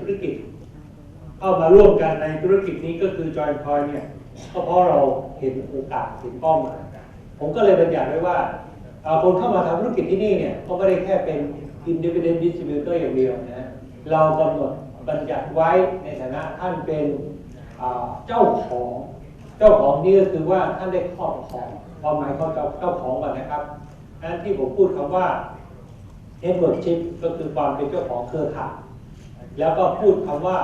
ธุรกิจ เข้ามาร่วมกันในธุรกิจนี้ก็คือจอยคอยเนี่ยก็เพราะเราเห็นโอกาสเห็นเป้าหมายผมก็เลยบัญญัติไว้ว่าเอ่อคนเข้ามาทำธุรกิจที่นี่เนี่ยก็ไม่ได้แค่เป็น independent distributor อย่างเดียวนะเรากำหนดบัญญัติไว้ในฐานะท่านเป็นเจ้าของเจ้าของนี่ก็คือว่าท่านได้ครอบครองความหมายของเจ้าของก่อนนะครับนั้นที่ผมพูดคำว่า networkship ก็คือความเป็นเจ้าของเครือข่าย แล้วก็พูดคำว่า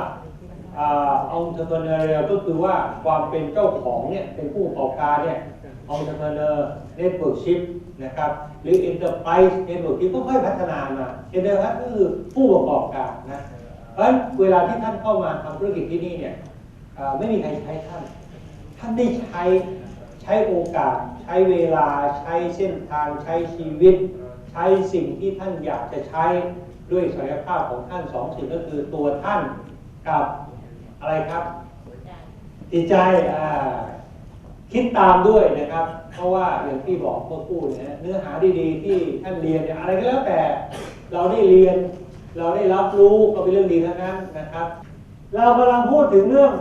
องค์เทอร์เนอร์ก็คือว่าความเป็นเจ้าของเนี่ยเป็นผู้ประกอบการเนี่ยองค์เทอร์เนอร์เน็ตเวิร์กชิพนะครับหรือ Enterprise Network ก็ค่อยพัฒนามา Enterprise ก็คือผู้ประกอบการนะเพราะฉะนั้นเวลาที่ท่านเข้ามาทำธุรกิจที่นี่เนี่ยไม่มีใครใช้ท่าน ท่านได้ใช้ใช้โอกาส ใช้เวลาใช้เส้นทางใช้ชีวิต ใช้สิ่งที่ท่านอยากจะใช้ ด้วยศักยภาพของท่านสองสิ่งก็คือตัวท่านกับอะไรครับจิตใจอ่าคิดตามด้วยนะครับ เพราะว่าอย่างที่บอกเมื่อกู้นะเนื้อหาดีๆ ที่ท่านเรียนเนี่ยอะไรก็แล้วแต่ เราได้เรียน เราได้รับรู้ก็เป็นเรื่องดีทั้งนั้นนะครับ เรากำลังพูดถึงเรื่อง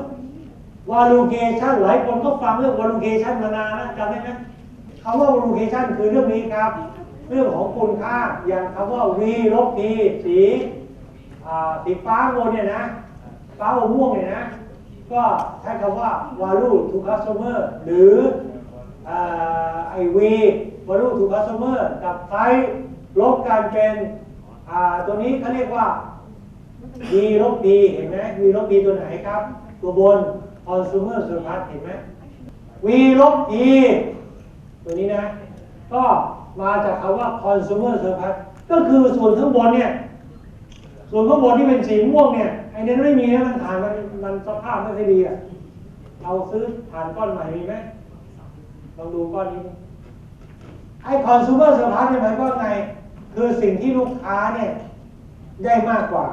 valuation หลายคนก็ฟังเรื่อง valuation มานานนะจำได้ไหมคำว่า valuation คือเรื่องนี้ครับ เรื่องของคุณค่าอย่างคำว่า v ลบ t สีสีฟ้าบนเนี่ยนะฟ้าอม่วงเนี่ยนะ ก็ใช้คำว่า value to customer หรือไอ V value to customer กับ price ลบกันเป็นตัวนี้เขาเรียกว่า v ลบ d เห็นไหม v ลบ d ตัวไหนครับ ตัวบน consumer surplus เห็นไหม v ลบ e ตัวนี้นะ ก็มาจากคำว่า consumer surplus ก็คือส่วนข้างบนเนี่ย ส่วนข้างบนที่เป็นสีม่วงเนี่ยไอ้นั้นไม่มีนะมันฐานมันมันสภาพไม่ค่อยดีอะเราซื้อฐานก้อนใหม่มีไหมลองดูก้อนนี้ไอ้ consumer surplus เนี่ยหมายความว่าไง คือสิ่งที่ลูกค้าเนี่ยได้มากกว่า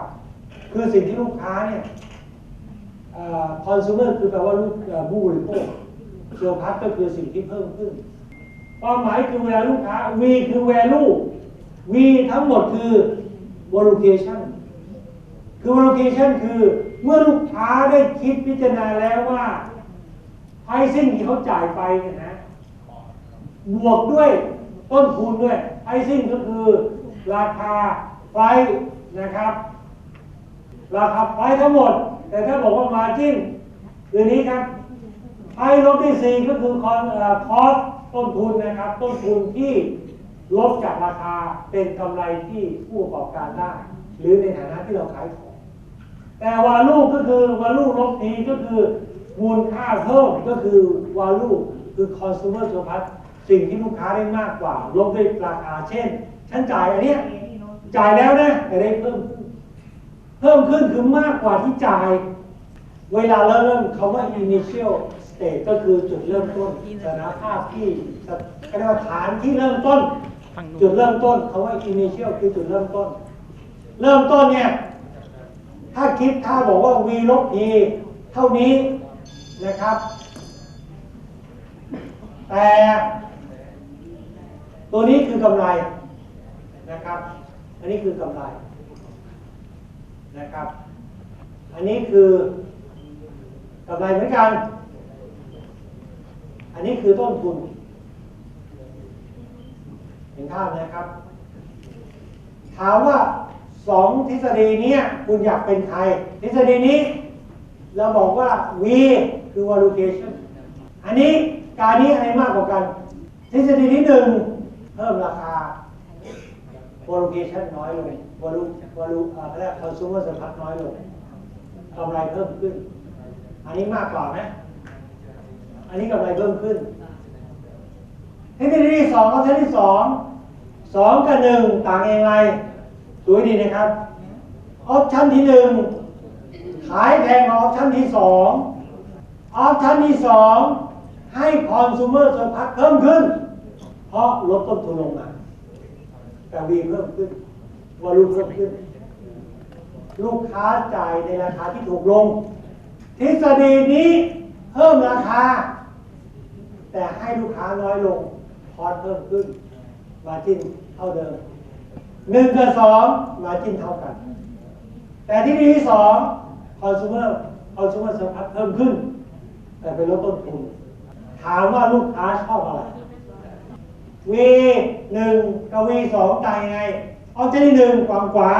คือสิ่งที่ลูกค้าเนี่ยเอ่อ consumer คือแปลว่าลูกเอ่อผู้บริโภค surplus ก็คือสิ่งที่เพิ่มขึ้น ความหมายคือเวลาลูกค้า V คือ value V ทั้งหมดคือ valuation คือ valuation คือเมื่อลูกค้าได้คิดพิจารณาแล้วว่า pricing ที่เขาจ่ายไปเนี่ยนะ บวกด้วยต้นทุนด้วย pricing ก็คือราคาไฟนะครับ ราคาไฟทั้งหมด แต่ถ้าบอกว่า margin คือนี้ครับไอ้ลบที่สี่ก็คือคอนคอส ต้นทุนนะครับ ต้นทุนที่ลดจากราคาเป็นกำไรที่ผู้ประกอบการได้ หรือในฐานะที่เราขายของ แต่วาลูก็คือวาลูลบทีก็คือมูลค่าเพิ่มก็คือวาลูคือ consumer surplus สิ่งที่ลูกค้าได้มากกว่า ลบด้วยราคาเช่นฉันจ่ายอันเนี้ยจ่ายแล้วนะแต่ได้เพิ่มขึ้นเพิ่มขึ้นคือมากกว่าที่จ่าย เวลาเราเริ่มคำว่า initial state ก็คือจุดเริ่มต้นสถานภาพที่ก็เรียกว่าฐานที่เริ่มต้น จุดเริ่มต้นคำว่า initial คือจุดเริ่มต้น เริ่มต้นเนี่ย ถ้าคิดถ้าบอกว่า v ลบ t เท่านี้นะครับ แต่ตัวนี้คือกำไรนะครับ อันนี้คือกำไรนะครับ อันนี้คือกำไรเหมือนกัน อันนี้คือต้นทุน เห็นภาพนะครับ ถามว่าสองทฤษฎีนี้คุณอยากเป็นใคร ทฤษฎีนี้ เราบอกว่า V คือ valuation อันนี้การนี้อะไรมากกว่ากัน ทฤษฎีที่หนึ่งเพิ่มราคา valuation น้อยลง value value อ่าเขาเรียก consumer surplus น้อยลงกำไรเพิ่มขึ้น อันนี้มากกว่าไหม อันนี้กำไรเพิ่มขึ้นทฤษฎีที่สองกับทฤษฎีที่สองสองกับหนึ่งต่างยังไงดูให้ดีนะครับออปชันที่หนึ่งขายแพงกว่าออปชันที่สองออปชันที่สองให้คอน sumer surplus เพิ่มขึ้น เพราะลดต้นทุนลงมาแต่วีเพิ่มขึ้นวอลุ่มเพิ่มขึ้น ลูกค้าจ่ายในราคาที่ถูกลง ทฤษฎีนี้เพิ่มราคา แต่ให้ลูกค้าน้อยลงคอสเพิ่มขึ้น มาจิ้นเท่าเดิมหนึ่งกับสองมาจิ้นเท่ากัน แต่ที่ดีที่สอง consumer consumer surplus เพิ่มขึ้น แต่เป็นลดต้นทุน ถามว่าลูกค้าชอบอะไร V หนึ่งกับ V สองต่างยังไงออปชั่นที่หนึ่งฝั่งขวา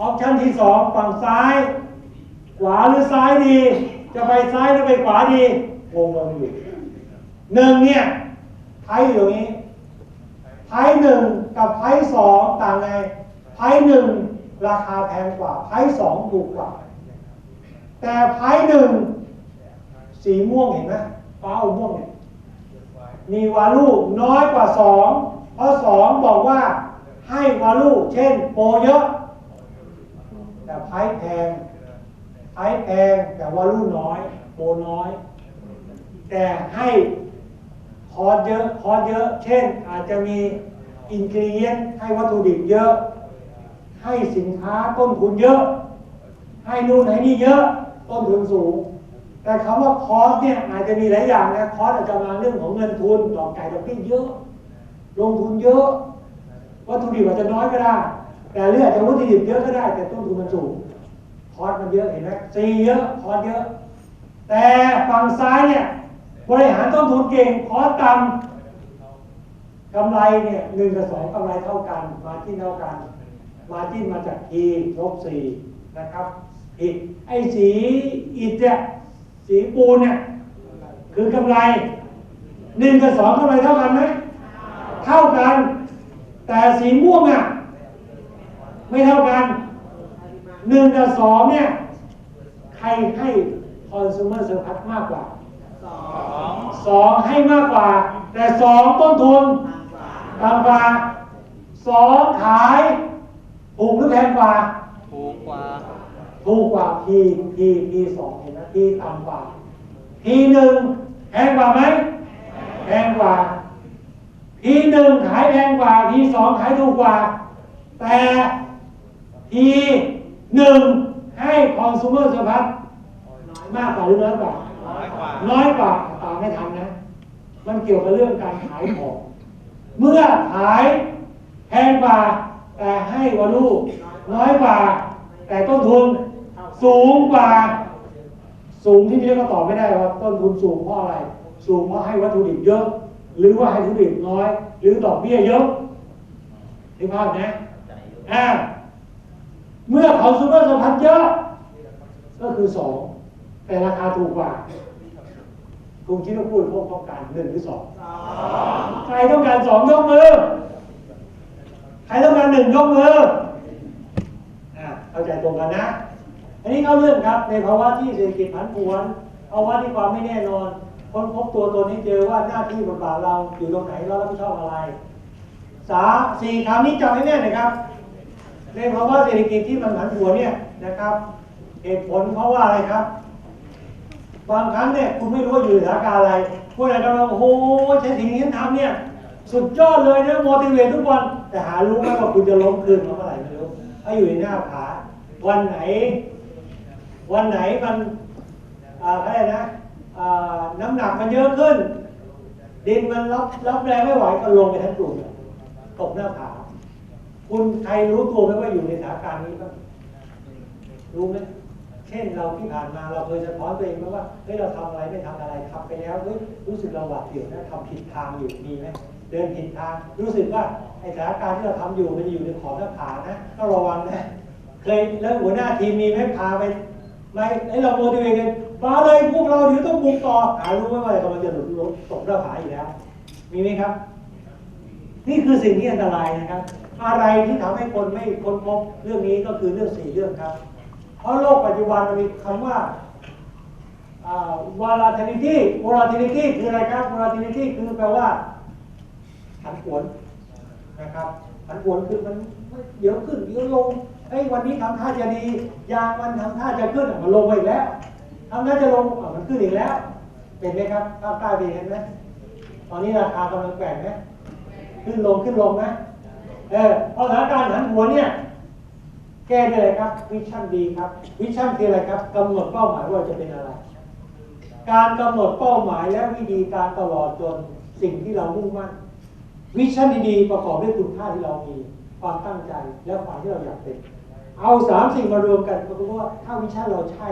ออปชั่นที่สองฝั่งซ้าย ขวาหรือซ้ายดี จะไปซ้ายหรือไปขวาดีงงงๆอยู่ หนึ่งเนี่ยไพ่อยู่ตรงนี้ไพ่หนึ่งกับไพ่สองต่างไงไพ่หนึ่งราคาแพงกว่าไพ่สองถูกกว่า แต่ไพ่หนึ่งสีม่วงเห็นไหมฟ้าอม่วงเนี่ยมีวาลูน้อยกว่าสองเพราะสองบอกว่าให้วาลูเช่นโปรเยอะ แต่ไพ่แพงไพ่แพงแต่วาลูน้อย โปรน้อย แต่ให้ อร์สเยอะคอร์สเยอะ เช่น อาจจะมีอินกรีเยนให้วัตถุดิบเยอะ ให้สินค้าต้นทุนเยอะ ให้นู่นให้นี่เยอะ ต้นทุนสูง แต่คำว่าคอสเนี่ยอาจจะมีหลายอย่างนะคอสอาจจะมาเรื่องของเงินทุนดอกไก่ดอกเบี้ยเยอะ ลงทุนเยอะ วัตถุดิบอาจจะน้อยก็ได้ แต่เรื่องอาจจะวัตถุดิบเยอะก็ได้ แต่ต้นทุนมันสูงคอสมันเยอะเห็นไหมซีเยอะคอสเยอะ แต่ฝั่งซ้ายเนี่ย บริหารต้นทุนเก่งคอสต่ำกำไรเนี่ยหนึ่งกับสองกำไรเท่ากัน มาที่เท่ากัน มาจิ้นมาจาก E ลบสี่นะครับผิดไอ้สีอิฐเนี่ยสีปูนเนี่ยคือกำไรหนึ่งกับสองกำไรเท่ากันไหมเท่ากัน แต่สีม่วงอะไม่เท่ากันหนึ่งกับสองเนี่ย ใครให้ consumer surplus มากกว่า สองให้มากกว่า แต่สองต้นทุนต่ำกว่าสองขายถูกหรือแพงกว่า ถูกกว่า ถูกกว่า P P P สองเห็นไหม P ต่ำกว่า P หนึ่งแพงกว่าไหมแพงกว่า P หนึ่งขายแพงกว่า P สองขายถูกกว่า แต่ P หนึ่งให้ consumer surplus มากกว่าหรือน้อยกว่า น้อยกว่า น้อยกว่ามไม่ทันนะ มันเกี่ยวกับเรื่องการขายของ เมื่อขายแพงกว่าแต่ให้วอลูน้อยกว่า แต่ต้นทุนสูงกว่า สูงที่นี้ก็ตอบไม่ได้ว่าต้นทุนสูงเพราะอะไร สูงเพราะให้วัตถุดิบเยอะ หรือว่าให้วัตถุดิบน้อย หรือดอกเบี้ยเยอะนึกภาพนะอ่าเมื่อเขาซูเปอร์สพันเยอะ ก็คือสองแต่ราคาถูกกว่า คุณคิดว่าผู้บริโภคต้องการหนึ่งหรือสองใครต้องการสองยกมือ ใครต้องการหนึ่งยกมืออ่าเข้าใจตรงกันนะ อันนี้เข้าเรื่องครับ ในภาวะที่เศรษฐกิจผันผวนภาวะที่ความไม่แน่นอน คนพบตัวตนนี้เจอว่าหน้าที่บทบาทเราอยู่ตรงไหนเรารับผิดชอบอะไรสามสี่คำนี้จำให้แน่นนะครับในภาวะเศรษฐกิจที่มันผันผวนเนี่ยนะครับเหตุผลเพราะว่าอะไรครับ บางครั้งเนี่ยคุณไม่รู้ว่าอยู่ในสถานการณ์อะไรคุณอาจจะมาโอ้โหใช้สิ่งนี้ทำเนี่ยสุดยอดเลยนะโมติเวททุกวัน แต่หารู้ไหมว่าคุณจะล้มคืนเมื่อไหร่ไม่รู้ถ้าอยู่ในหน้าผาวันไหน วันไหนมันอะไรนะน้ำหนักมันเยอะขึ้น ดินมันรับรับแรงไม่ไหวก็ลงไปทั้งกลุ่มตกหน้าผาคุณใครรู้ตัวไหมว่าอยู่ในสถานการณ์นี้บ้างรู้ไหม เช่นเราที่ผ่านมาเราเคยสะท้อนตัวเองไหมว่าเฮ้ยเราทำอะไรไม่ทำอะไรทำไปแล้วเฮ้ยรู้สึกเราหวาดเสียวนะทำผิดทางอยู่มีไหมเดินผิดทาง รู้สึกว่าไอสถานการณ์ที่เราทำอยู่มันอยู่ในขอบหน้าผานะต้องระวังนะเคยแล้วหัวหน้าทีมมีไหมพาไปไม่ไอ้เราโมดิเวกันมาเลยพวกเราเดี๋ยวต้องบุกต่อหารู้ไหมว่าอะไรกำลังจะหลุดลงตกหน้าผาอยู่แล้ว มีไหมครับ นี่คือสิ่งที่อันตรายนะครับ อะไรที่ทำให้คนไม่ค้นพบเรื่องนี้ก็คือเรื่องสี่เรื่องครับ เพราะโลกปัจจุบันมันมีคำว่า volatility volatility คืออะไรครับ volatility คือแปลว่าผันผวนนะครับผันผวนคือมันเดี๋ยวขึ้นเดี๋ยวลงเอ้วันนี้ทำท่าจะดี ยางมันทำท่าจะขึ้นอะมันลงไปอีกแล้วทำท่าจะลงอะมันขึ้นอีกแล้ว เป็นไหมครับภาพใต้เป็นเห็นไหมตอนนี้ราคากำลังแกว่งไหมขึ้นลงขึ้นลงไหมเออพอสถานการณ์ผันผวนเนี่ย แก้ได้เลยครับวิชั่นดีครับวิชั่นคืออะไรครับกำหนดเป้าหมายว่าจะเป็นอะไร การกำหนดเป้าหมายและวิธีการตลอดจนสิ่งที่เรามุ่งมั่นวิชั่นดีๆประกอบด้วยคุณค่าที่เรามี ความตั้งใจและความที่เราอยากเป็น เอาสามสิ่งมารวมกันปรากฏว่าถ้าวิชาเราใช่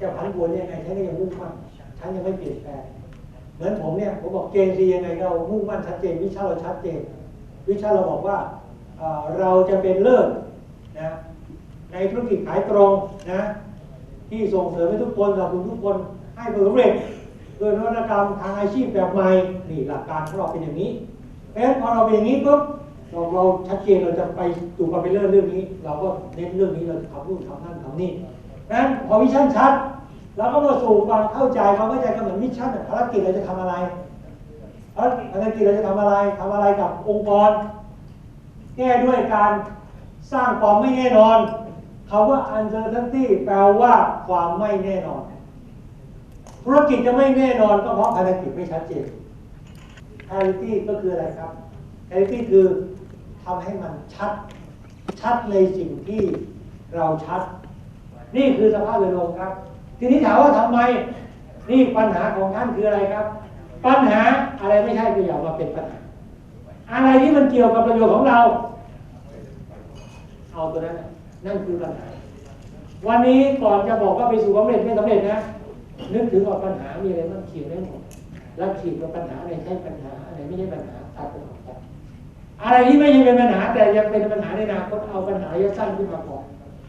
จะผันผวนยังไงฉันก็ยังมุ่งมั่นฉันยังไม่เปลี่ยนแปลงเหมือนผมเนี่ยผมบอกเกณฑ์ดียังไงเรามุ่งมั่นชัดเจนวิชาเราชัดเจน วิชาเราบอกว่าเอ่อเราจะเป็นเลิศ นะในธุรกิจขายตรงนะที่ส่งเสริมให้ทุกคนสนับสนุนทุกคนให้ประสำเร็จด้วยนวัตกรรมทางอาชีพแบบใหม่นี่หลักการของเราเป็นอย่างนี้เพราะฉะนั้นพอเราเป็นอย่างนี้ปุ๊บเราเราชัดเจนเราจะไปสู่ความเป็นเลิศเรื่องนี้ เราก็เน้นเรื่องนี้เราจะทำนู่นทำนั่นทำนี่เพราะฉะนั้นพอวิชั่นชัดเราก็มาสู่ความเข้าใจความเข้าใจก็เหมือนมิชชั่นภารกิจเราจะทำอะไรภารกิจภารกิจเราจะทำอะไรทำอะไรกับองค์กร แก้ด้วยการ สร้างความไม่แน่นอนคำว่า uncertainty แปลว่าความไม่แน่นอน ธุรกิจจะไม่แน่นอนก็เพราะภารกิจไม่ชัดเจน clarity ก็คืออะไรครับ clarity คือทำให้มันชัด ชัดในสิ่งที่เราชัด นี่คือสภาพโดยรวมครับ ทีนี้ถามว่าทำไม นี่ปัญหาของท่านคืออะไรครับ ปัญหาอะไรไม่ใช่ก็อย่ามาเป็นปัญหา อะไรที่มันเกี่ยวกับประโยชน์ของเรา เอาตัวนั้นนั่นคือปัญหา วันนี้ก่อนจะบอกว่าไปสู่ความสำเร็จไม่สำเร็จนะ นึกถึงว่าปัญหามีอะไรบ้างเขียนได้หมดแล้วขีดว่าปัญหาอะไรใช่ปัญหาอะไรไม่ใช่ปัญหาตัดไปออกไปอะไรที่ไม่ใช่เป็นปัญหาแต่ยังเป็นปัญหาในอนาคตเอาปัญหาระยะสั้นขึ้นมาก่อน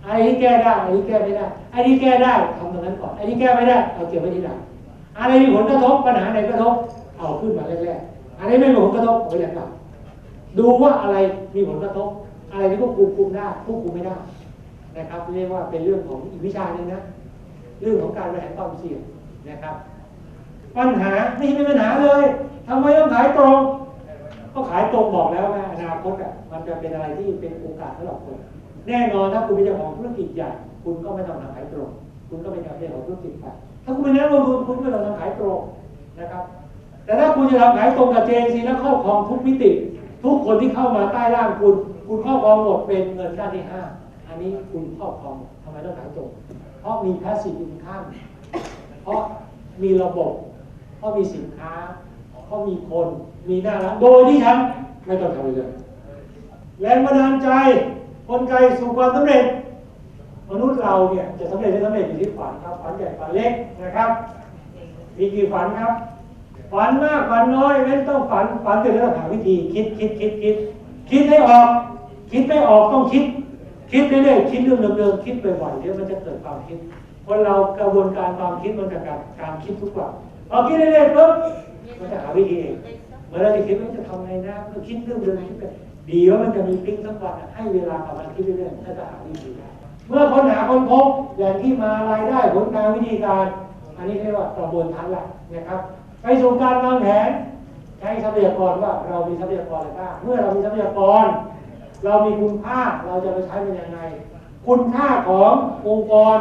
อะไรที่แก้ได้อะไรที่แก้ไม่ได้ไอ้ที่แก้ได้ทำตรงนั้นก่อนไอ้ที่แก้ไม่ได้เอาเก็บไว้ทีหลังอะไรมีผลกระทบปัญหาไหนกระทบเอาขึ้นมาแรกๆอะไรไม่มีผลกระทบเอาไว้หลังดูว่าอะไรมีผลกระทบ อะไรที่ควบคุมคุมได้ควบคุมไม่ได้นะครับ เรียกว่าเป็นเรื่องของอีกวิชาหนึ่งนะ เรื่องของการบริหารความเสี่ยงนะครับ ปัญหาไม่ใช่เป็นปัญหาเลยทำไมต้องขายตรง ก็ขายตรงบอกแล้วนะอนาคตอะมันจะเป็นอะไรที่เป็นโอกาสสำหรับคน แน่นอนถ้าคุณเป็นเจ้าของธุรกิจใหญ่คุณก็ไม่ต้องทำขายตรง คุณก็เป็นเจ้าของธุรกิจไปถ้าคุณเป็นนักลงทุนคุณก็ต้องทำขายตรงนะครับ แต่ถ้าคุณจะทำขายตรงกับเจนซีแล้วครอบครองทุกมิติ ทุกคนที่เข้ามาใต้ร่างคุณ คุณครอบครองหมดเป็นเงินด้านที่ห้าอันนี้คุณครอบครองทำไมต้องขายตรง เพราะมี passive income เพราะมีระบบ เพราะมีสินค้า เพราะมีคนมีหน้าร้านโดยที่ฉันไม่ต้องทำเลยแรงบันดาลใจกลไกสู่ความสำเร็จ มนุษย์เราเนี่ยจะสำเร็จหรือสำเร็จอยู่ที่ฝันครับฝันใหญ่ฝันเล็กนะครับ มีกี่ฝันครับ ฝันมากฝันน้อยเว้นต้องฝันฝันเสร็จแล้วต้องหาวิธีคิดคิดคิดคิดคิดให้ออก คิดไม่ออกต้องคิด คิดเรื่อยๆคิดเรื่องเดิมๆคิดบ่อยๆเดี๋ยวมันจะเกิดความคิดคนเรากระบวนการความคิดมันจะการการคิดทุกวันพอคิดเรื่อยๆปุ๊บมันจะหาวิธีเองเมื่อเราจะคิดว่าจะทำไงนะก็คิดเรื่องเดิมคิดไปดี๋ยวมันจะมีพลิกสักวันให้เวลากับมันคิดเรื่อยๆมันจะหาวิธีได้เมื่อคนหาคนพบอย่างที่มารายได้ผลการวิธีการ อันนี้เรียกว่ากระบวนการหลักนะครับ ไปสู่การวางแผนใช้ทรัพยากรว่าเรามีทรัพยากรอะไรบ้างเมื่อเรามีทรัพยากร เรามีคุณค่าเราจะไปใช้มันยังไง คุณค่าขององค์กร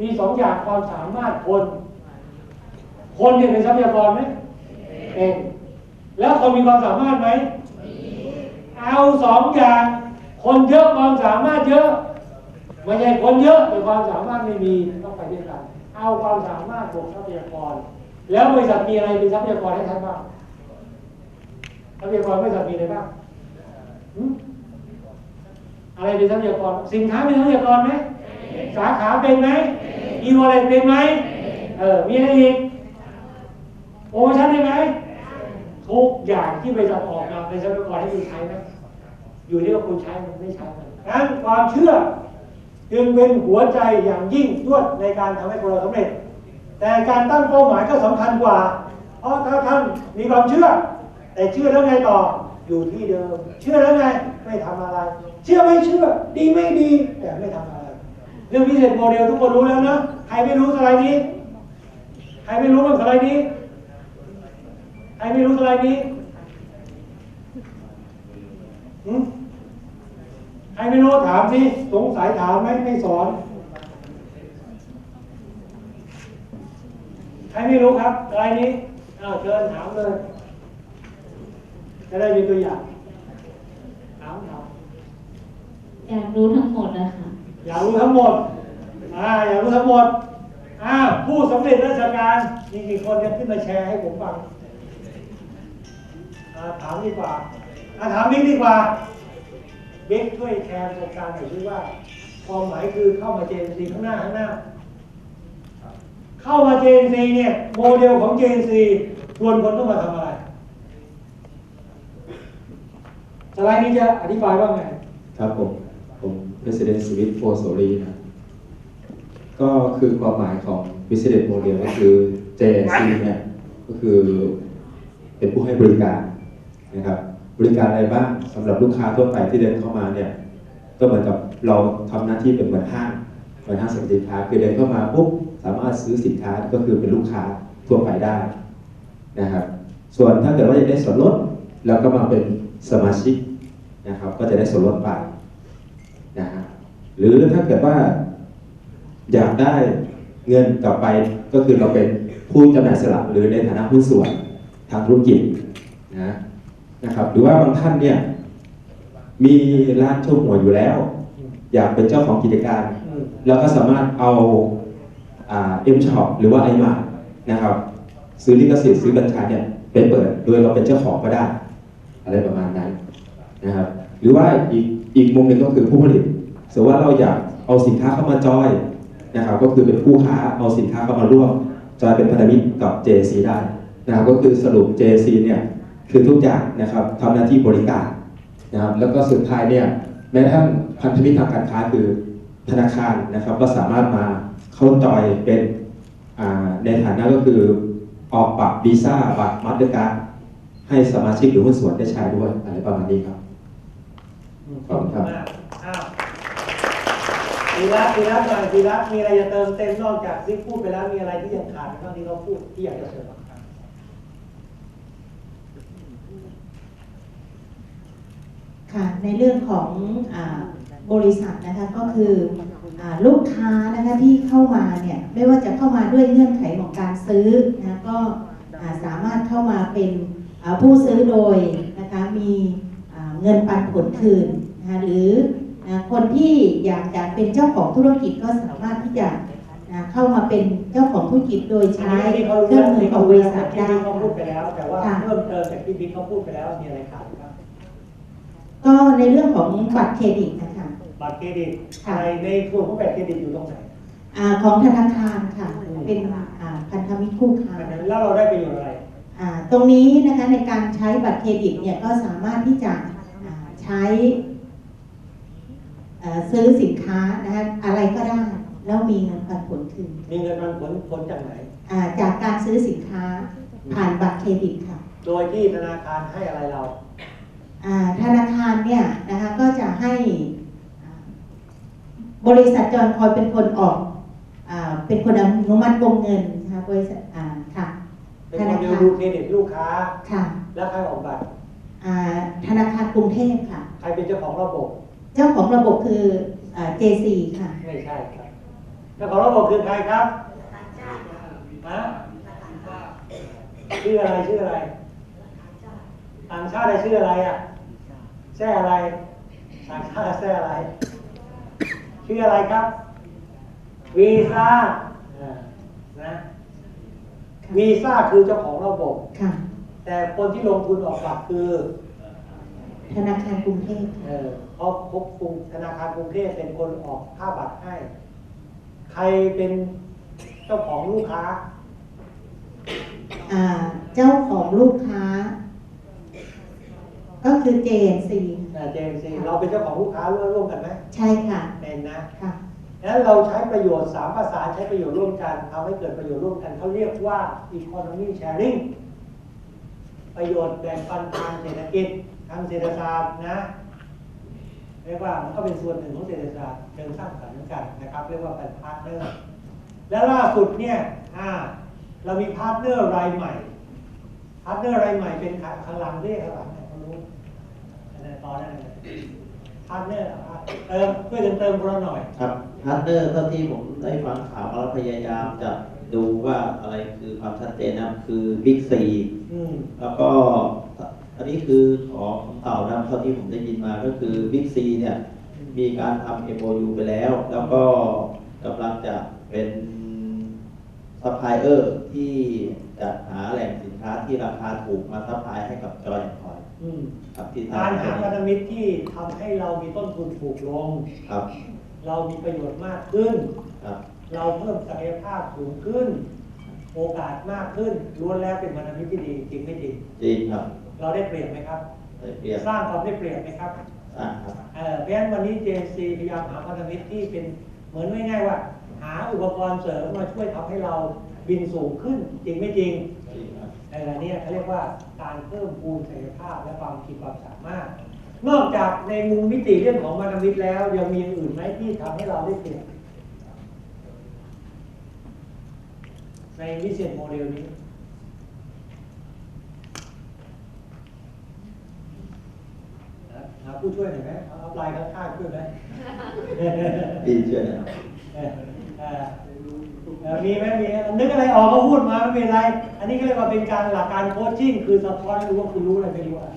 มีสองอย่างความสามารถคน คนเนี่ยเป็นทรัพยากรไหมเป็นแล้วคนมีความสามารถไหมเอาสองอย่าง คนเยอะความสามารถเยอะไม่ใช่คนเยอะแต่ความสามารถไม่มีต้องไปด้วยกัน เอาความสามารถบวกทรัพยากร แล้วบริษัทมีอะไรเป็นทรัพยากรให้ท่านบ้างทรัพยากรบริษัทมีอะไรบ้าง อะไรเป็นทรัพยากรสินค้าเป็นทรัพยากรไหมสาขาเป็นไหมอีวอลเลตเป็นไหมเออมีอะไรอีกโปรโมชั่นได้ไหมทุกอย่างที่บริษัทออกมาเป็นทรัพยากรให้คุณใช้ไหมอยู่ที่ว่าคุณใช้มันไม่ใช้มันนั้นความเชื่อจึงเป็นหัวใจอย่างยิ่งยวดในการทำให้คนเราสำเร็จ แต่การตั้งเป้าหมายก็สำคัญกว่า เพราะถ้าท่านมีความเชื่อ แต่เชื่อแล้วไงต่ออยู่ที่เดิม เชื่อแล้วไงไม่ทำอะไร เชื่อไม่เชื่อ ดีไม่ดี แต่ไม่ทำอะไร เรื่องพิเศษโมเดลทุกคนรู้แล้วนะใครไม่รู้สไลด์นี้ ใครไม่รู้บ้างสไลด์นี้ ใครไม่รู้สไลด์นี้หืมใครไม่รู้ถามสิสงสัยถามไหมไม่สอน ใครไม่รู้ครับอะไรนี้อ้าวเชิญถามเลยจะได้มีตัวอย่าง ถามถาม อยากรู้ทั้งหมดนะคะ อยากรู้ทั้งหมด อ่า อยากรู้ทั้งหมด อ่า ผู้สำเร็จราชการมีกี่คนจะขึ้นมาแชร์ให้ผมฟัง อ่า ถามดีกว่า อ่า ถามนิดดีกว่าถเบคช่วยแชร์ประสบการณ์หน่อยด้วยว่า ความหมายคือเข้ามา JNC ข้างหน้าข้างหน้า เข้ามา JNC เนี่ย โมเดลของ JNC ชวนคนต้องมาทำอะไรสไลด์นี้จะอธิบายว่าไง ครับผม Resident Smith f o s o r y นะ ก็คือความหมายของ President Model ก็คือ JNC เนี่ยก็คือเป็นผู้ให้บริการนะครับ บริการอะไรบ้างสำหรับลูกค้าทั่วไปที่เดินเข้ามาเนี่ยก็เหมือนกับเราทำหน้าที่เป็นเหมือนห้างเหมือนห้างสรรพสินค้าคือเดินเข้ามาปุ๊บสามารถซื้อสินค้าก็คือเป็นลูกค้าทั่วไปได้นะครับส่วนถ้าเกิดว่าอยากได้ส่วนลดเราก็มาเป็นสมาชิกนะครับ ก็จะได้ส่วนลดไป หรือถ้าเกิดว่า อยากได้เงินกลับไปก็คือเราเป็นผู้จำหน่ายสลากหรือในฐานะหุ้ส่วนทางธุรกิจนะนะครับหรือว่าบางท่านเนี่ยมีร้านโชว์หวยอยู่แล้ว อยากเป็นเจ้าของกิจการอืมเราก็สามารถเอาเอ็มช็อปหรือว่าไอมานะครับ ซื้อลิขสิทธิ์ซื้อบัญชาเนี่ยไปเปิดโดยเราเป็นเจ้าของก็ได้ อะไรประมาณนั้นนะครับ หรือว่าอีกอีกมุมหนึ่งก็คือผู้ผลิต สมมติว่าเราอยากเอาสินค้าเข้ามาจอยนะครับก็คือเป็นผู้ค้าเอาสินค้าเข้ามาร่วมจอยเป็นพันธมิตรกับ JC ได้นะครับก็คือสรุป JC เนี่ยคือทุกอย่างนะครับทำหน้าที่บริการนะครับแล้วก็สุดท้ายเนี่ยแม้กระทั่งพันธมิตรทางการค้าคือธนาคารนะครับก็สามารถมาเข้าจอยเป็นในฐานะก็คือออกบัตรวีซ่าบัตรมาสเตอร์การ์ดให้สมาชิกหรือหุ้นส่วนได้ใช้ด้วยอะไรประมาณนี้ครับขอบคุณครับ ทีละทีละหน่อยทีละมีอะไรจะเติมเต็มนอกจากที่พูดไปแล้วมีอะไรที่ยังขาดบ้างที่เขาพูดที่อยากจะเสริมบ้างค่ะในเรื่องของอบริษัทนะคะก็คืออลูกค้านะคะที่เข้ามาเนี่ยไม่ว่าจะเข้ามาด้วยเงื่อนไขของการซื้อนะก็สามารถเข้ามาเป็นผู้ซื้อโดยนะคะมีเงินปันผลคืนนะคะหรือ คนที่อยากจะเป็นเจ้าของธุรกิจก็สามารถที่จะนะเข้ามาเป็นเจ้าของธุรกิจโดยใช้อันนี้ที่เขาเครื่องมือของบริษัทที่ได้บิ๊กเขาพูดไปแล้ว แต่ว่าค่ะเพิ่มเติมจากที่บิ๊กเขาพูดไปแล้วมีอะไรขาดบ้างก็ในเรื่องของบัตรเครดิตนะคะบัตรเครดิตค่ะในในส่วนของบัตรเครดิตอยู่ตรงไหนอาของธนาคารค่ะเป็นอ่าพันธมิตรคู่ค้าแล้วเราได้ประโยชน์อะไรอ่าตรงนี้นะคะในการใช้บัตรเครดิตเนี่ยก็สามารถที่จะอ่าใช้เอ่อ ซื้อสินค้านะคะอะไรก็ได้แล้วมีเงินปันผลคืนมีเงินมันผลผลจากไหนอ่าจากการซื้อสินค้าผ่านบัตรเครดิตค่ะ โดยที่ธนาคารให้อะไรเราอ่าธนาคารเนี่ยนะคะก็จะให้อ่าบริษัทจอยคอยเป็นคนออกอาเป็นคนอนุมัติวงเงินนะคะบริษัทอ่าค่ะเป็นคนดูดูเครดิตลูกค้าค่ะ แล้วใครออกบัตรอ่าธนาคารกรุงเทพค่ะ ใครเป็นเจ้าของระบบ เจ้าของระบบคืออ่า JC ค่ะ ไม่ใช่ครับเจ้าของระบบคือใครครับฮะชื่ออะไรชื่ออะไรต่างชาติได้ชื่ออะไรอะแช่อะไรต่างชาติแช่อะไร ชื่ออะไรครับวีซ่าอ่านะวีซ่าคือเจ้าของระบบ ค่ะ แต่คนที่ลงทุนออกบัตรคือ ธนาคารกรุงเทพเอค่ะอเขาพบกรุงธนาคารกรุงเทพเป็นคนออกค่าบัตรให้ ใครเป็นเจ้าของลูกค้า อ่า เจ้าของลูกค้า ก็คือ JNC เจมซีเราเป็นเจ้าของลูกค้าร่วมร่วมกันไหมใช่ค่ะเป็นนะค่ะงั้นเราใช้ประโยชน์สามภาษานใช้ประโยชน์ร่วมกันทำให้เกิดประโยชน์ร่วมกันเขาเรียกว่า economy sharing ประโยชน์แบ่งปันทางเศรษฐกิจทางเศรษฐศาสตร์นะเรียกว่ามันก็เป็นส่วนหนึ่งของเศรษฐศาสตร์เชิงสร้างสรรค์เหมือนกันนะครับ เรียกว่าเป็นพาร์ทเนอร์และล่าสุดเนี่ยอ่าเรามีพาร์ทเนอร์รายใหม่พาร์ทเนอร์รายใหม่เป็นใครข้างหลังเรียกข้างหลังเนี่ยเขารู้อันนั้นต่อได้เลยพาร์ทเนอร์อะเติมช่วยกันเติมคนละหน่อยครับพาร์ทเนอร์เท่าที่ผมได้ฟังข่าวมาแล้วพยายามจะดูว่าอะไรคือความชัดเจนนะครับคือบิ๊กซีอืมแล้วก็ อันนี้คือของเต่านะครับเท่าที่ผมได้ยินมาก็คือบิ๊กซีเนี่ยมีการทำ MOU ไปแล้ว แล้วก็กำลังจะเป็นซัพพลายเออร์ที่จะหาแหล่งสินค้าที่ราคาถูกมาซัพพลายให้กับจอยคอยอืมครับที่การทำหาพันธมิตรที่ทำให้เรามีต้นทุนถูกลงครับ เรามีประโยชน์มากขึ้นครับเราเพิ่มศักยภาพสูงขึ้น โอกาสมากขึ้นล้วนแล้วเป็นพันธมิตรที่ดีจริงไม่จริงจริงครับ เราได้เปรียบไหมครับ ได้เปรียบสร้างความได้เปรียบไหมครับอ่าครับเอ่อเพราะฉะนั้นวันนี้ JNC พยายามหาพันธมิตรที่เป็นเหมือนง่ายๆว่า หาอุปกรณ์เสริมมาช่วยทำให้เราบินสูงขึ้นจริงไม่จริงจริงครับในระนี้เขาเรียกว่าการเพิ่มพูนศักยภาพและความคิดความสามารถ นอกจากในมุมมิติเรื่องของพันธมิตรแล้วยังมีอย่างอื่นไหมที่ทำให้เราได้เปรียบในวิเศษโมเดลนี้ หาผู้ช่วยหน่อยไหมเอาอัพไลน์ข้างๆช่วยไหมดีเชื่อนะครับเออเออเออมีไหมมีไหมนึกอะไรออกก็พูดมาไม่เป็นไร อันนี้ก็เรียกว่าเป็นการหลักการโคชชิ่งคือสะท้อนให้รู้ว่าคุณรู้อะไรไม่รู้อะไร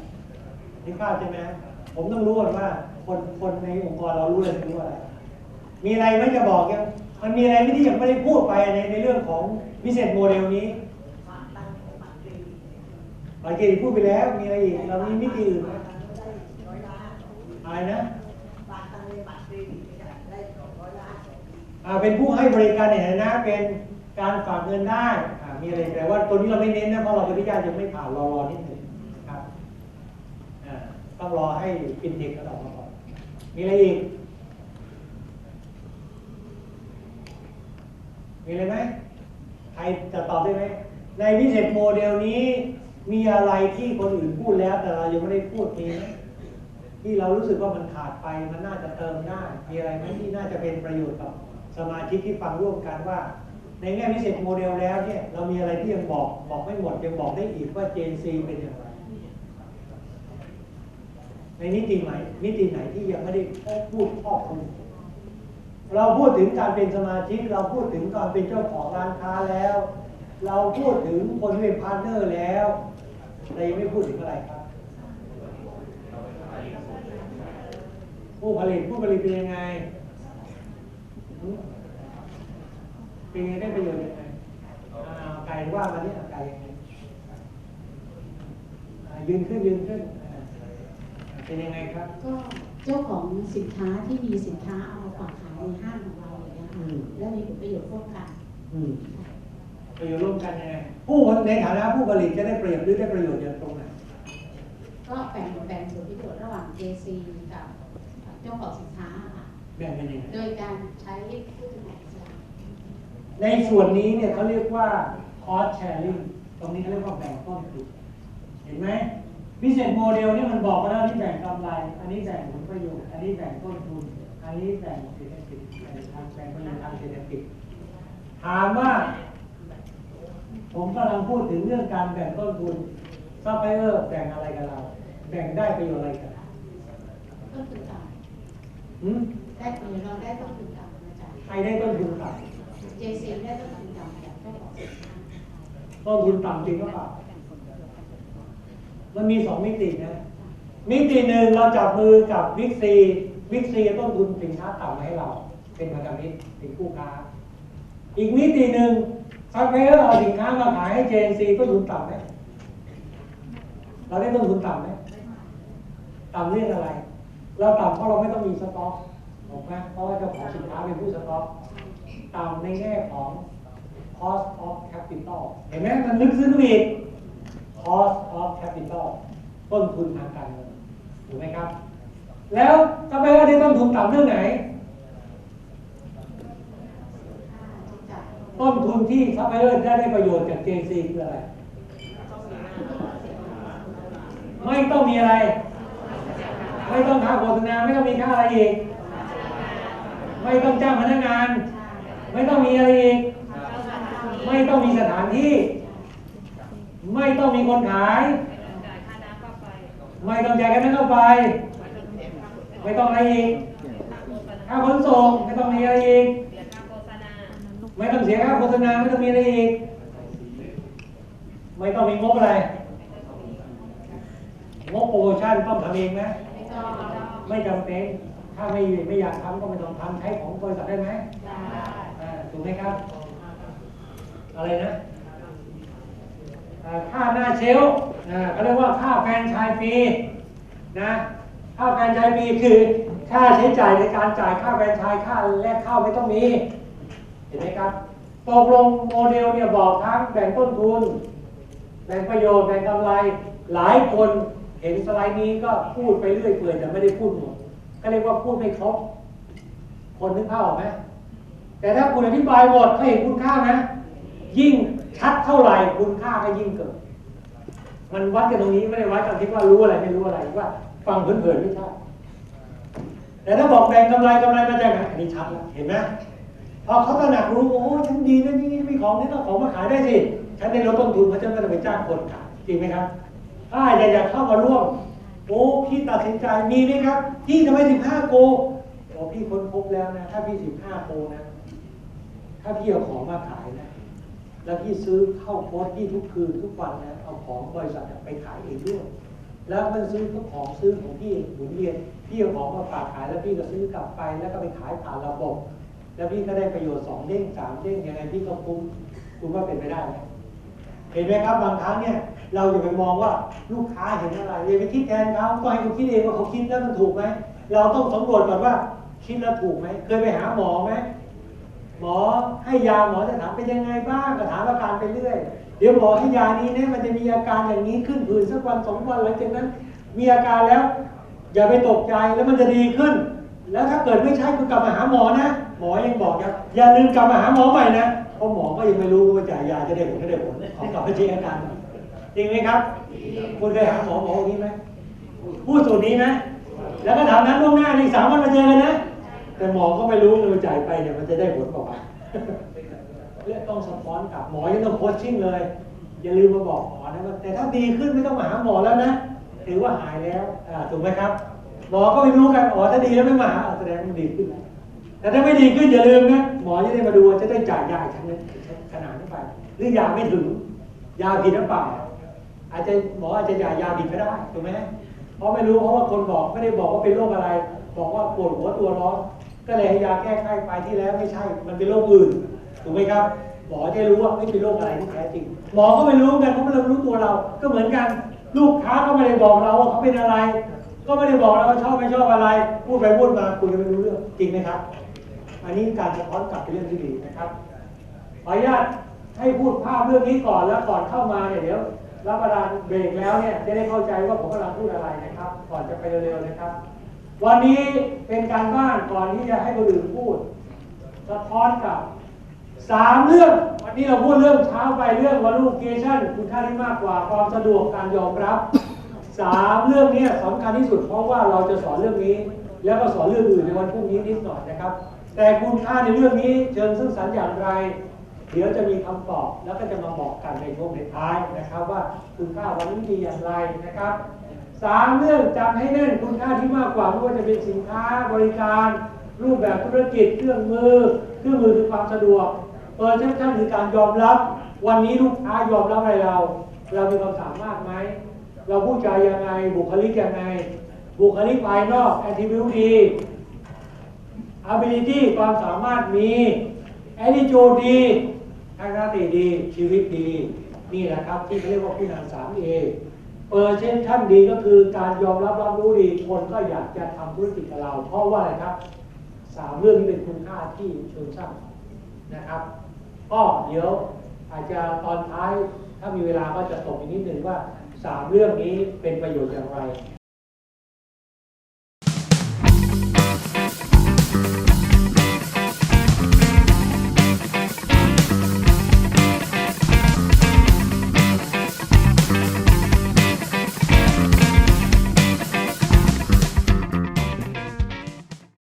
นี่ข้าวใช่ไหมผมต้องรู้ก่อนว่าคนคนในองค์กรเรารู้อะไรไม่รู้อะไร มีอะไรไหม่จะบอกยังมันมีอะไรไหม่ที่ยังไม่ได้พูดไปในในเรื่องของพิเศษโมเดลนี้หลายเกณฑ์พูดไปแล้วมีอะไรอีกเรามีมิติอื่นไหม อะไรนะอ่าเป็นผู้ให้บริการในฐานะ เป็นการฝากเงินได้อ่ามีอะไรแต่ว่าตัวนี้เราไม่เน้นนะเพราะเราเป็นวิทยายังไม่ผ่านรอรอนิดหนึ่งครับอ่าต้องรอให้ฟินเทคเขาออกมาก่อนมีอะไรอีกมีอะไรไหมใครจะตอบได้ไหมในวิเศษโมเดลนี้มีอะไรที่คนอื่นพูดแล้วแต่เรายังไม่ได้พูดมีไหม ที่เรารู้สึกว่ามันขาดไปมันน่าจะเติมได้มีอะไรไหมที่น่าจะเป็นประโยชน์กับสมาชิกที่ฟังร่วมกันว่า ในแง่วิเศษโมเดลแล้วเนี่ยเรามีอะไรที่ยังบอกบอกไม่หมดยังบอกได้อีกว่า JNC เป็นอย่างไร ในนิติไหนนิติไหนที่ยังไม่ได้พูดครอบคลุมเราพูดถึงการเป็นสมาชิก เราพูดถึงการเป็นเจ้าของร้านค้าแล้ว เราพูดถึงคนที่เป็นพาร์ทเนอร์แล้วเรายังไม่พูดถึงอะไรครับ ผู้ผลิตผู้ผลิตเป็นยังไงหืมเป็นยังไงได้ประโยชน์ยังไงอ่าไก่ว่ามาเนี่ยไก่ยังไงอ่ายืนขึ้นยืนขึ้นอ่าเป็นยังไงครับ ก็เจ้าของสินค้าที่มีสินค้าเอามาฝากขายในห้างของเราอย่างเงี้ยอืค่ะมแล้วมีผลประโยชน์ร่วมกันอืมประโยชน์ร่วมกันยังไงผู้ในฐานะผู้ผลิตจะได้ประโยชน์หรือได้ประโยชน์อย่างตรงไหนก็แบ่งแบ่งผลประโยชน์ระหว่าง JC กับ เจ้าของสินค้าค่ะแบ่งเป็นยังไงโดยการใช้ผู้จำหน่ายอิสระในส่วนนี้เนี่ยเขาเรียกว่า cost sharing ตรงนี้เขาเรียกว่าแบ่งต้นทุนเห็นไหม business model เนี่ยมันบอกมาแล้วอันนี่แบ่งกำไร อันนี้แบ่งผลประโยชน์ อันนี้แบ่งต้นทุน อันนี้แบ่งเศรษฐกิจแบ่งทางแบ่งประโยชน์ทางเศรษฐกิจ ถามว่า ผมกำลังพูดถึงเรื่องการแบ่งต้นทุนซัพพลายเออร์แบ่งอะไรกับเรา แบ่งได้ประโยชน์อะไรกันต้นทุนต่ หืมำได้ประโยชน์เราได้ต้นทุนต่ำมาจากใครได้ต้นทุนต่ำ JC ได้ต้นทุนต่ำจากเจ้าของสินค้าต้นทุนต่ำจริงหรือเปล่ามันมีสองมิตินะมิติหนึ่งเราจับมือกับวิกซีวิกซีต้นทุนสินค้าต่ำมาให้เรา เป็นพันธมิตรเป็นคู่ค้า อีกมิติหนึ่งซัพพลายเออร์เอาสินค้ามาขายให้เจนซีต้นทุนต่ำไหมเราได้ต้นทุนต่ำไหมต่ำเรื่องอะไร เราต่ำเพราะเราไม่ต้องมีสต็อกถูกไหมเพราะว่าเจ้าของสินค้าเป็นผู้สต็อกต่ำในแง่ของ cost of capital เห็นไหมมันลึกซึ้งอีก cost of capital ต้นทุนทางการเงินถูกไหมครับ แล้วถ้าไปว่าได้ต้นทุนต่ำเรื่องไหน ต้นทุนที่ซัพพลายเออร์ได้ได้ประโยชน์จาก JC คืออะไร ไม่ต้องมีอะไร ไม่ต้องค่าโฆษณาไม่ต้องมีค่าอะไรอีก ไม่ต้องจ้างพนักงาน ไม่ต้องมีอะไรอีก ไม่ต้องมีสถานที่ ไม่ต้องมีคนขาย ไม่ต้องจ่ายกันน้ำไฟไม่ต้องอะไรอีก ค่าขนส่งไม่ต้องมีอะไรอีก ไม่ต้องเสียค่าโฆษณาไม่ต้องมีอะไรอีก ไม่ต้องมีงบอะไรงบโปรโมชั่นต้องทำเองไหม ไม่ต้องไม่จำเป็น ถ้าไม่ไม่อยากทำก็ไม่ต้องทำใช้ของบริษัทได้ไหมได้อ่าถูกไหมครับ อะไรนะออ่าค่าหน้าเชลฟ์อ่าเขาเรียกว่าค่าแฟรนไชายฟรีนะค่าแฟรนไชายฟรีคือค่าใช้จ่ายในการจ่ายค่าแฟรนไชายค่าแลกเข้าไม่ต้องมี เห็นไหมครับตกลงโมเดลเนี่ยบอกทั้งแบ่งต้นทุน แบ่งประโยชน์ แบ่งกำไร หลายคน เห็นสไลด์นี้ก็พูดไปเรื่อยเปื่อยแต่ไม่ได้พูดหมดก็เรียกว่าพูดไม่ครบ คนนึกภาพออกไหมแต่ถ้าคุณอธิบายหมดเขาเห็นคุณค่านะยิ่งชัดเท่าไหร่คุณค่าก็ยิ่งเกิด มันวัดกันตรงนี้ไม่ได้วัดกันที่ว่ารู้อะไรไม่รู้อะไรว่าฟังเผินๆไม่ใช่แต่ถ้าบอกแบ่งกำไรกำไรมาจากไหนอันนี้ชัดแล้วเห็นไหมพอเขาตระหนักรู้โอ้ฉันดีนะนี่มีของนี่ต้องของมาขายได้สิฉันได้ลดต้นทุนเพราะฉันก็จะไปจ้างคนขายจริงไหมครับ ถ้าอยากจะเข้ามาร่วมโอ้พี่ตัดสินใจมีไหมครับ พี่ทำไมสิบห้าโกโอ้พี่ค้นพบแล้วนะ ถ้าพี่สิบห้าโกนะ ถ้าพี่เอาของมาขายนะ แล้วพี่ซื้อเข้าโพสพี่ทุกคืนทุกวันนะ เอาของบริษัทไปขายเองด้วย แล้วมันซื้อของซื้อของพี่หมุนเวียน พี่เอาของมาฝากขายแล้วพี่ก็ซื้อกลับไป แล้วก็ไปขายผ่านระบบ แล้วพี่ก็ได้ประโยชน์สองเด้งสามเด้งยังไงพี่ก็คุ้มคุณว่าเป็นไปได้ไหม ห็นไหมครับบางครั้งเนี่ยเราอย่าไปมองว่าลูกค้าเห็นอะไรอย่าไปคิดแทนเขาก็ให้เขาคิดเองว่าเขาคิดแล้วมันถูกไหมเราต้องสำรวจก่อนว่า คิดแล้วถูกไหมเคยไปหาหมอไหมหมอให้ยาหมอจะถามเป็นยังไงบ้างก็ถามอาการไปเรื่อย เดี๋ยวหมอให้ยานี้เนี่ยมันจะมีอาการอย่างนี้ขึ้นผื่นสักวันสองวันหลังจากนั้น มีอาการแล้ว อย่าไปตกใจแล้วมันจะดีขึ้น แล้วถ้าเกิดไม่ใช่คุณกลับมาหาหมอนะหมอยังบอกอย่าอย่าลืมกลับมาหาหมอใหม่นะเพราะหมอก็ยังไม่รู้ว่าจ่ายยาจะได้ผลไม่ได้ผลขอก ลับเช็คอาการจริงไหมครับ คุณเคยหาหมอหมอคนนี้ไหมพูดสูตรนี้ไหมแล้วก็ถามนั้นล่วงหน้าในสามวันมาเจอกันนะ แต่หมอก็ไม่รู้เลยจ่ายไปเนี่ยมันจะได้ผลเปล่าวะเรื่องต้องสะท้อนกลับหมอยังต้องโคชชิ่งเลย อย่าลืมมาบอกหมอนะว่าแต่ถ้าดีขึ้นไม่ต้องมาหาหมอแล้วนะถือว่าหายแล้วถูกไหมครับ หมอก็ไม่รู้กันอ๋อถ้าดีแล้วไม่มาหาแสดงว่ามันดีขึ้นแล้วแต่ถ้าไม่ดีขึ้นอย่าลืมนะหมอจะได้มาดูจะได้จ่ายยาชั้นนี้ขนาดนี้ไปหรือยาไม่ถึง ยาผิดหรือเปล่าอาจจะหมออาจจะยายาผิดก็ได้ถูกไหมเพราะไม่รู้เพราะว่าคนบอกไม่ได้บอกว่าเป็นโรคอะไร บอกว่าปวดหัวตัวร้อนก็เลยให้ยาแก้ไข้ไปที่แล้วไม่ใช่ มันเป็นโรคอื่นถูกไหมครับหมอจะรู้ว่าไม่เป็นโรคอะไรที่แท้จริงหมอก็ไม่รู้กันเพราะเรารู้ตัวเรา ก็เหมือนกันลูกค้าก็ไม่ได้บอกเราว่าเขาเป็นอะไร ก็ไม่ได้บอกเราว่าชอบไม่ชอบอะไร พูดไปพูดมาคุยกันไม่รู้เรื่องจริงไหมครับ อันนี้การสะท้อนกลับเป็นเรื่องที่ดีนะครับขออนุญาต ให้พูดภาพเรื่องนี้ก่อนแล้วก่อนเข้ามาเนี่ยเดี๋ยวรับประทานเบรกแล้วเนี่ยจะได้เข้าใจว่าผมกำลังพูดอะไรนะครับ ก่อนจะไปเร็วๆนะครับ วันนี้เป็นการบ้านก่อนที่จะให้คนอื่นพูดสะท้อนกับสามเรื่อง วันนี้เราพูดเรื่องเช้าไปเรื่อง valuation คุณค่าที่มากกว่าความสะดวกการยอมรับสามเรื่องนี้สำคัญที่สุดเพราะว่าเราจะสอนเรื่องนี้ แล้วก็สอนเรื่องอื่นในวันพรุ่งนี้นิดหน่อยนะครับ แต่คุณค่าในเรื่องนี้เชิงซึ่งสรรค์อย่างไร เดี๋ยวจะมีคำตอบแล้วก็จะมาบอกกันในช่วงท้ายนะครับ ว่าคุณค่าวันนี้มีอย่างไรนะครับสามเรื่องจำให้แน่นคุณค่าที่มากกว่าไม่ว่าจะเป็นสินค้าบริการ รูปแบบธุรกิจเครื่องมือ เครื่องมือคือความสะดวกเปิดชั่นชั่นคือการยอมรับ วันนี้ลูกค้ายอมรับอะไรเรา เรามีความสามารถไหมเราพูดจายังไง บุคลิกยังไง บุคลิกภายนอก attribute ดี ability ความสามารถมี attitude ดี ทัศนคติดีชีวิตดี นี่แหละครับที่เขาเรียกว่าผู้นำสามเอเปอร์เซนชั่นดีก็คือการยอมรับรับรู้ดีคนก็อยากจะทำธุรกิจกับเรา เพราะว่าอะไรครับสามเรื่องนี้เป็นคุณค่าที่เชิงสร้างนะครับก็เดี๋ยวอาจจะตอนท้ายถ้ามีเวลาก็จะตกอีกนิดหนึ่งว่าสามเรื่องนี้เป็นประโยชน์อย่างไร